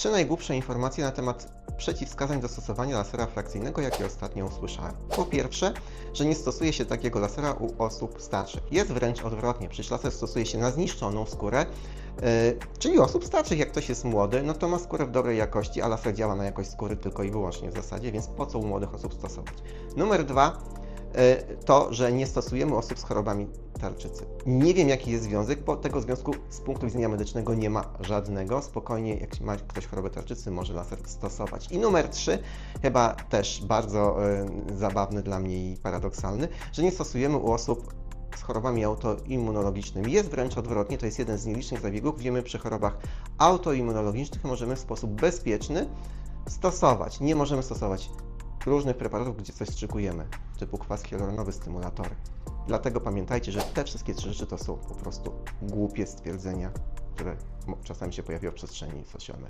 Trzy najgłupsze informacje na temat przeciwwskazań do stosowania lasera frakcyjnego, jakie ostatnio usłyszałem. Po pierwsze, że nie stosuje się takiego lasera u osób starszych. Jest wręcz odwrotnie, przecież laser stosuje się na zniszczoną skórę, yy, czyli osób starszych. Jak ktoś jest młody, no to ma skórę w dobrej jakości, a laser działa na jakość skóry tylko i wyłącznie w zasadzie, więc po co u młodych osób stosować? Numer dwa, to, że nie stosujemy osób z chorobami tarczycy. Nie wiem, jaki jest związek, bo tego związku z punktu widzenia medycznego nie ma żadnego. Spokojnie, jak ma ktoś chorobę tarczycy, może laser stosować. I numer trzy, chyba też bardzo e, zabawny dla mnie i paradoksalny, że nie stosujemy u osób z chorobami autoimmunologicznymi. Jest wręcz odwrotnie, to jest jeden z nielicznych zabiegów, gdzie my przy chorobach autoimmunologicznych możemy w sposób bezpieczny stosować. Nie możemy stosować różnych preparatów, gdzie coś strzykujemy, typu kwas hialuronowy, stymulatory. Dlatego pamiętajcie, że te wszystkie trzy rzeczy to są po prostu głupie stwierdzenia, które czasami się pojawiają w przestrzeni social media.